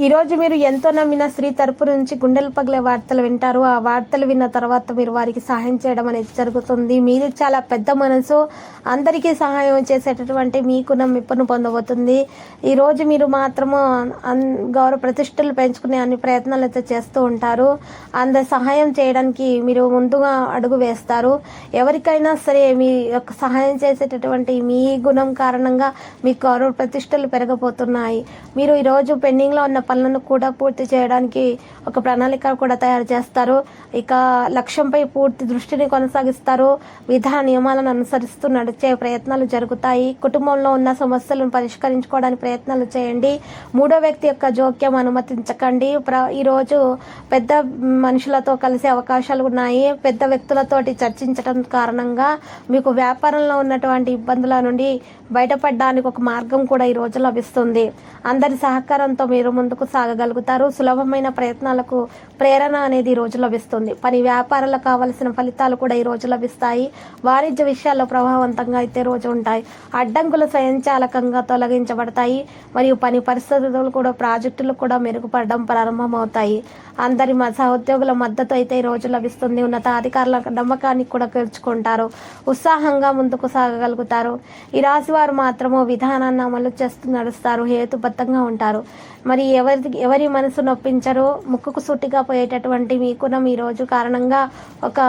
ఈరోజు మీరు ఎంతో నమ్మిన స్త్రీ తరపు నుంచి గుండెలు పగిలే వార్తలు వింటారు. ఆ వార్తలు విన్న తర్వాత మీరు వారికి సహాయం చేయడం అనేది జరుగుతుంది. మీరు చాలా పెద్ద మనసు. అందరికీ సహాయం చేసేటటువంటి మీకు నమ్మిప్పును పొందబోతుంది. ఈరోజు మీరు మాత్రము అన్- గౌరవ ప్రతిష్టలు పెంచుకునే అన్ని ప్రయత్నాలు అయితే చేస్తూ ఉంటారు. అందరి సహాయం చేయడానికి మీరు ముందుగా అడుగు వేస్తారు. ఎవరికైనా సరే మీ యొక్క సహాయం చేసేటటువంటి మీ గుణం కారణంగా మీ గౌరవ ప్రతిష్టలు పెరగబోతున్నాయి మీరు ఈరోజు పెండింగ్లో ఉన్న పనులను కూడా పూర్తి చేయడానికి ఒక ప్రణాళిక కూడా తయారు చేస్తారు. ఇక లక్ష్యంపై పూర్తి దృష్టిని కొనసాగిస్తారు. విధాన నియమాలను అనుసరిస్తూ నడిచే ప్రయత్నాలు జరుగుతాయి. కుటుంబంలో ఉన్న సమస్యలను పరిష్కరించుకోవడానికి ప్రయత్నాలు చేయండి. మూడో వ్యక్తి యొక్క జోక్యం అనుమతించకండి. ప్ర- ఈరోజు పెద్ద మనుషులతో కలిసే అవకాశాలు ఉన్నాయి. పెద్ద వ్యక్తులతోటి చర్చించడం కారణంగా మీకు వ్యాపారంలో ఉన్నటువంటి ఇబ్బందుల నుండి బయటపడడానికి ఒక మార్గం కూడా ఈ రోజు లభిస్తుంది. అందరి సహకారంతో మీరు ముందు ముందుకు సాగగలుగుతారు. సులభమైన ప్రయత్నాలకు ప్రేరణ అనేది ఈ రోజు లభిస్తుంది. పని వ్యాపారాలకు కావలసిన ఫలితాలు కూడా ఈ రోజు లభిస్తాయి. వాణిజ్య విషయాల్లో ప్రభావవంతంగా అయితే రోజు ఉంటాయి. అడ్డంకులు స్వయంచాలకంగా తొలగించబడతాయి. మరియు పని పరిస్థితులు కూడా ప్రాజెక్టులు కూడా మెరుగుపడడం ప్రారంభమవుతాయి. అందరి మ- సహోద్యోగుల మద్దతు అయితే ఈ రోజు లభిస్తుంది. ఉన్నతాధికారుల నమ్మకాన్ని కూడా గెలుచుకుంటారు. ఉత్సాహంగా ముందుకు సాగగలుగుతారు. ఈ రాశి వారు మాత్రము విధానాన్ని అమలు చేస్తూ నడుస్తారు. హేతుబద్ధంగా ఉంటారు. మరి ఎవరి ఎవరి మనసు నొప్పించరు ముక్కుకు సూటిగా పోయేటటువంటి మీ గుణం ఈ రోజు కారణంగా ఒక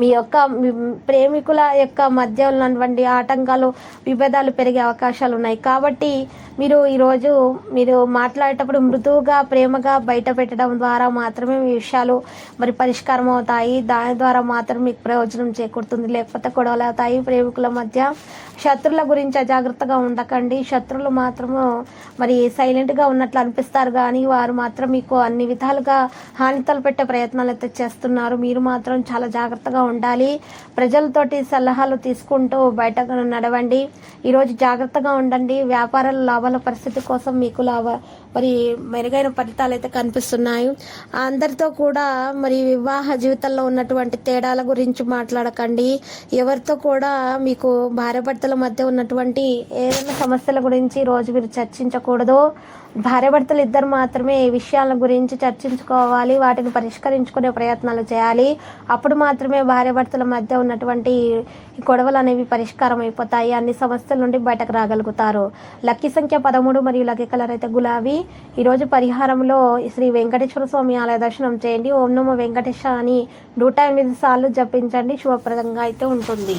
మీ యొక్క ప్రేమికుల యొక్క మధ్య ఉన్నటువంటి ఆటంకాలు విభేదాలు పెరిగే అవకాశాలు ఉన్నాయి. కాబట్టి మీరు ఈరోజు మీరు మాట్లాడేటప్పుడు మృదువుగా ప్రేమగా బయట పెట్టడం ద్వారా మాత్రమే మీ విషయాలు మరి పరిష్కారం అవుతాయి. దాని ద్వారా మాత్రమే మీకు ప్రయోజనం చేకూరుతుంది. లేకపోతే గొడవలు అవుతాయి. ప్రేమికుల మధ్య శత్రుల గురించి అజాగ్రత్తగా ఉండకండి. శత్రులు మాత్రము మరి సైలెంట్గా ఉన్నట్లు అనిపిస్తారు కానీ వారు మాత్రం మీకు అన్ని విధాలుగా హాని తలపెట్టే ప్రయత్నాలు అయితే చేస్తున్నారు. మీరు మాత్రం చాలా జాగ్రత్తగా ఉండాలి. ప్రజలతోటి సలహాలు తీసుకుంటూ బయటకు నడవండి. ఈరోజు జాగ్రత్తగా ఉండండి. వ్యాపారాల లాభాల పరిస్థితి కోసం మీకు లాభ మరి మెరుగైన ఫలితాలు అయితే కనిపిస్తున్నాయి. అందరితో కూడా మరి వివాహ జీవితంలో ఉన్నటువంటి తేడాల గురించి మాట్లాడకండి. ఎవరితో కూడా మీకు భార్యాభర్తల మధ్య ఉన్నటువంటి ఏదైనా సమస్యల గురించి రోజు మీరు చర్చించకూడదు. భార్యాభర్తలు ఇద్దరు మాత్రమే ఈ విషయాల గురించి చర్చించుకోవాలి వాటిని పరిష్కరించుకునే ప్రయత్నాలు చేయాలి. అప్పుడు మాత్రమే భార్యాభర్తల మధ్య ఉన్నటువంటి గొడవలు అనేవి పరిష్కారం అయిపోతాయి. అన్ని సమస్యల నుండి బయటకు రాగలుగుతారు. లక్కీ సంఖ్య పదమూడు మరియు లక్కీ కలర్ అయితే గులాబీ. ఈరోజు పరిహారంలో శ్రీ వెంకటేశ్వర స్వామి ఆలయ దర్శనం చేయండి. ఓం నమో వెంకటేశ అని నూట ఎనిమిది సార్లు జపించండి. శుభప్రదంగా అయితే ఉంటుంది.